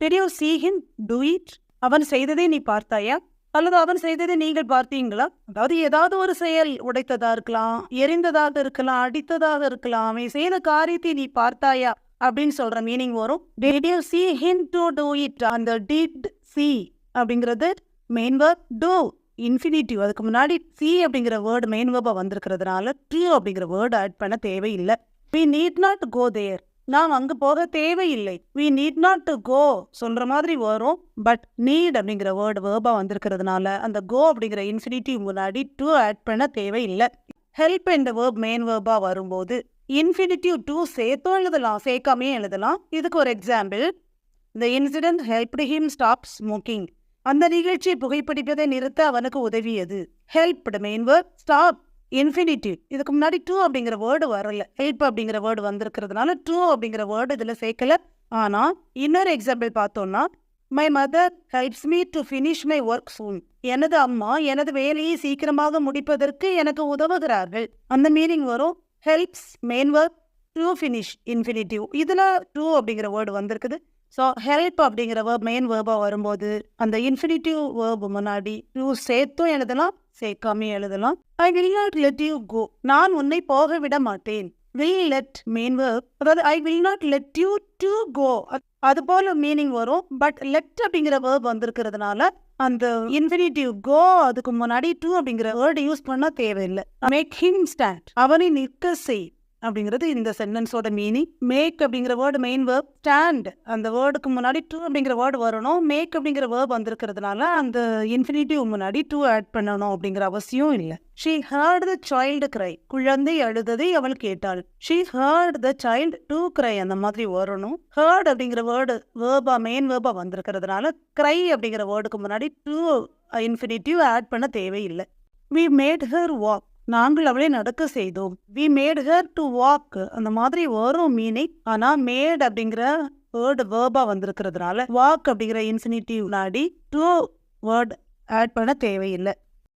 did you see him do it அவன் செய்ததை நீ பார்த்தாயா? அல்லது அவன் செய்ததை நீங்கள் பார்த்தீங்களா? அதாவது ஏதாவது ஒரு செயல் உடைத்ததா இருக்கலாம் எரிந்ததாக இருக்கலாம் அடித்ததாக இருக்கலாம் அவன் செய்த காரியத்தை நீ பார்த்தாயா? அப்படின்னு சொல்ற மீனிங் வரும். did you see to to do it அந்த டிட் சி அப்படிங்கிறது மெயின் வேர்ட் டூ இன்ஃபினிட்டிவ் அதுக்கு முன்னாடி சி அப்படிங்கிற வேர்டு மெயின் வேர்பா வந்திருக்கிறதுனால to அப்படிங்கிற வேர்டு ஆட் பண்ண தேவையில்லை. We need not go there நாம் அங்கு போக தேவையில்லை. We need not to go சொல்ற மாதிரி வரும். பட் நீட் அப்படிங்கிற வேர்டு வேர்பா வந்திருக்கிறதுனால அந்த கோ அப்படிங்கிற இன்ஃபினிட்டிவ் முன்னாடி டு ஆட் பண்ண தேவையில்லை. ஹெல்ப் என்ற வேர்ப் மெயின் வேர்பா வரும்போது இன்ஃபினிட்டிவ் டூ சேர்த்தும் எழுதலாம். சேர்க்காமே எழுதலாம். இதுக்கு ஒரு எக்ஸாம்பிள் இந்த incident helped him stop smoking அந்த நிகழ்ச்சி புகைப்பிடிப்பதை நிறுத்த அவனுக்கு உதவியது. Helped main verb stop infinity இதுக்கு முன்னாடி டூ அப்படிங்கிற வேர்டு வரல. ஹெல்ப் அப்படிங்கிற வேர்டு வந்திருக்கிறதுனால டூ அப்படிங்கிற வேர்டு இதில் சேர்க்கல. ஆனால் இன்னொரு எக்ஸாம்பிள் பார்த்தோம்னா my mother helps me to finish my work soon எனது அம்மா எனது வேலையை சீக்கிரமாக முடிப்பதற்கு எனக்கு உதவுகிறார்கள். அந்த மீனிங் வரும் helps main work to finish infinitive இதில் டூ அப்படிங்கிற வேர்டு வந்திருக்குது. ஸோ ஹெல்ப் அப்படிங்கிற வேர்ப் மெயின் வேர்பாக வரும்போது அந்த இன்ஃபினிட்டிவ் வேர்பு முன்னாடி டூ சேர்த்தும் எழுதலாம் சேர்க்காமே எழுதலாம். I will not let you go நான் உன்னை போக விட மாட்டேன். வில் லெட் மெயின் வேர்ப் அதாவது I will not let you to go அது போல மீனிங் வரும். பட் லெட் அப்படிங்கிற வேர்ப் வந்திருக்கிறதுனால அந்த இன்ஃபினிட்டிவ் கோ அதுக்கு முன்னாடி டூ அப்படிங்கிற வேர்டு யூஸ் பண்ண தேவையில்லை. மேக் ஹிம் ஸ்டாண்ட் அவனை நிற்க செய். அப்படிங்கிறது இந்த சென்டென்ஸோட மீனிங் மேக் அப்படிங்கிற வேர்டு மெயின் வேர்ப் ஸ்டாண்ட் அந்த வேர்டுக்கு முன்னாடி டூ அப்படிங்கிற வேர்டு வரணும். மேக் அப்படிங்கிற வேர்ப் வந்திருக்கிறதுனால அந்த இன்ஃபினிட்டிவ் முன்னாடி டூ ஆட் பண்ணணும் அப்படிங்கிற அவசியம் இல்லை. She heard the child cry குழந்தை அழுததை அவள் கேட்டாள். She heard the child to cry அந்த மாதிரி வரணும். ஹர்ட் அப்படிங்கிற வேர்டு வேர்பா மெயின் வேர்பா வந்திருக்கிறதுனால கிரை அப்படிங்கிற வேர்டுக்கு முன்னாடி டூ இன்ஃபினிட்டிவ் ஆட் பண்ண தேவையில்லை. வி மேட் ஹர் வாக் நாங்கள் அவளை நடக்க செய்தோம். We made her to walk அந்த மாதிரி வரும் மீனிங் ஆனால் மேட் அப்படிங்கிற வேர்டு வேர்பா வந்திருக்கிறதுனால வாக் அப்படிங்கிற இன்ஃபினிட்டிவ் நாடி டூ வேர்ட் ஆட் பண்ண தேவையில்லை.